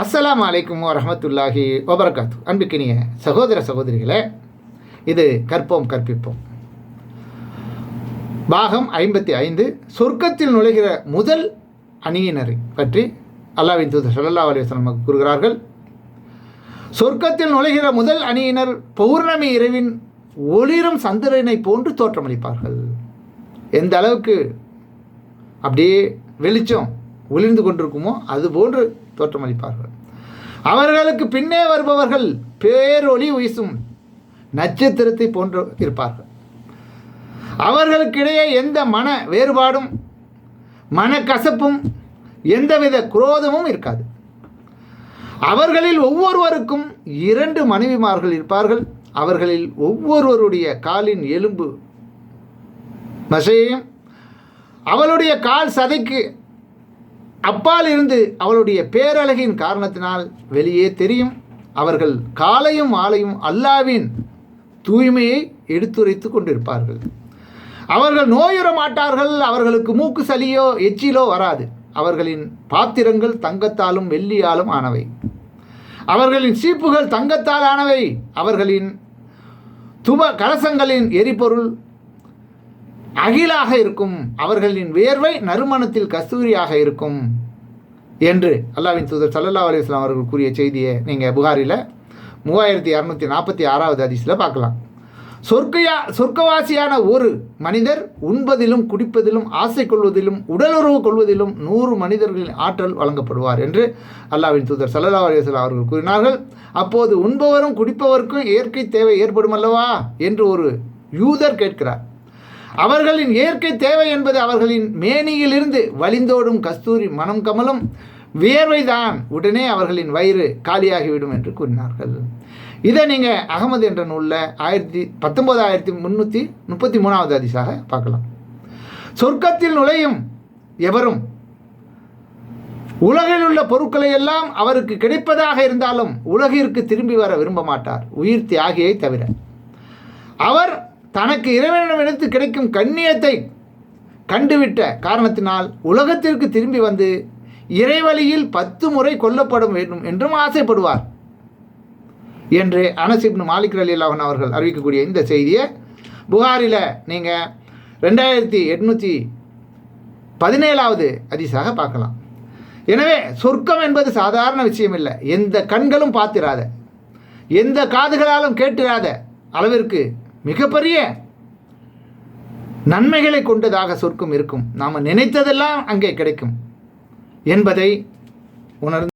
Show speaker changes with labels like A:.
A: அஸ்லாம் அலைக்கும் வரமத்துல்லாஹி வபரகாத்து. அன்புக்கினிய சகோதர சகோதரிகளே இது கற்போம் கற்பிப்போம். பாகம் ஐம்பத்தி ஐந்து சொர்க்கத்தில் நுழைகிற முதல் அணியினரை பற்றி அல்லாவின் தூதர் சல்லா அலைஹி நமக்கு கூறுகிறார்கள். சொர்க்கத்தில் நுழைகிற முதல் அணியினர் பௌர்ணமி இரவின் ஒளிரும் சந்திரனை போன்று தோற்றமளிப்பார்கள். எந்த அளவுக்கு அப்படியே வெளிச்சம் ஒளிர்ந்து கொண்டிருக்குமோ அது போன்று தோற்றமளிப்பார்கள் அவர்களுக்கு பின்னே வருபவர்கள் பேரொளி வீசும் நட்சத்திரத்தை போன்று இருப்பார்கள். அவர்களுக்கிடையே எந்த மன வேறுபாடும் மனக்கசப்பும் எந்தவித குரோதமும் இருக்காது. அவர்களில் ஒவ்வொருவருக்கும் இரண்டு மனைவிமார்கள் இருப்பார்கள். அவர்களில் ஒவ்வொருவருடைய காலின் எலும்பு மசையையும் அவளுடைய கால் சதைக்கு அப்பால் இருந்து அவளுடைய பேரழகின் காரணத்தினால் வெளியே தெரியும். அவர்கள் காலையும் மாலையும் அல்லாவின் தூய்மையை எடுத்துரைத்து கொண்டிருப்பார்கள். அவர்கள் நோயுற மாட்டார்கள் அவர்களுக்கு மூக்கு சளியோ எச்சிலோ வராது. அவர்களின் பாத்திரங்கள் தங்கத்தாலும் வெள்ளியாலும் ஆனவை. அவர்களின் சீப்புகள் தங்கத்தால் ஆனவை. அவர்களின் துப கலசங்களின் எரிபொருள் அகிலாக இருக்கும். அவர்களின் வேர்வை நறுமணத்தில் கஸ்தூரியாக இருக்கும். என்று அல்லாவின் தூதர் சல்லல்லா அலிஸ்லாம் அவர்கள் கூறிய செய்தியை நீங்கள் புகாரில் மூவாயிரத்தி இரநூத்தி நாற்பத்தி ஆறாவது அதிசில் பார்க்கலாம். சொர்க்கையா சொர்க்கவாசியான ஒரு மனிதர் உண்பதிலும் குடிப்பதிலும் ஆசை கொள்வதிலும் உடலுறவு கொள்வதிலும் நூறு மனிதர்களின் ஆற்றல் வழங்கப்படுவார் என்று அல்லாவின் தூதர் சல்லல்லா அலிஸ்லாம் அவர்கள் கூறினார்கள். அப்போது உண்பவரும் குடிப்பவருக்கும் இயற்கை தேவை ஏற்படும் அல்லவா? என்று ஒரு யூதர் கேட்கிறார். அவர்களின் இயற்கை தேவை என்பது அவர்களின் மேனியிலிருந்து வழிந்தோடும் கஸ்தூரி மனம் கமலும். வியர்வைதான் உடனே அவர்களின் வயிறு காலியாகிவிடும் என்று கூறினார்கள். இதை நீங்கள் அகமது என்ற நூலில் ஆயிரத்தி பத்தொம்போதாயிரத்தி முந்நூற்றி முப்பத்தி மூணாவது அதிசாக பார்க்கலாம். சொர்க்கத்தில் நுழையும் எவரும் உலகில் உள்ள பொருட்களை எல்லாம் அவருக்கு கிடைப்பதாக இருந்தாலும் உலகிற்கு திரும்பி வர விரும்ப மாட்டார். உயிர் தியாகியை தவிர. அவர் தனக்கு இறைவனிடமிருந்து கிடைக்கும் கண்ணியத்தை கண்டுவிட்ட காரணத்தினால் உலகத்திற்கு திரும்பி வந்து இறைவழியில் பத்து முறை கொல்லப்படும் வேண்டும் என்றும் ஆசைப்படுவார். என்று அனசிப்னு மாலிக் அலி அல்லாஹன் அவர்கள் அறிவிக்கக்கூடிய இந்த செய்தியை புகாரில் நீங்கள் ரெண்டாயிரத்தி எட்நூற்றி பதினேழாவது அதிசாக பார்க்கலாம். எனவே சொர்க்கம் என்பது சாதாரண விஷயம் இல்லை. எந்த கண்களும் பார்த்திராத எந்த காதுகளாலும் கேட்டிராத அளவிற்கு மிகப்பெரிய நன்மைகளை கொண்டதாக சொர்க்கம் இருக்கும். நாம் நினைத்ததெல்லாம் அங்கே கிடைக்கும். என்பதை உணர்ந்து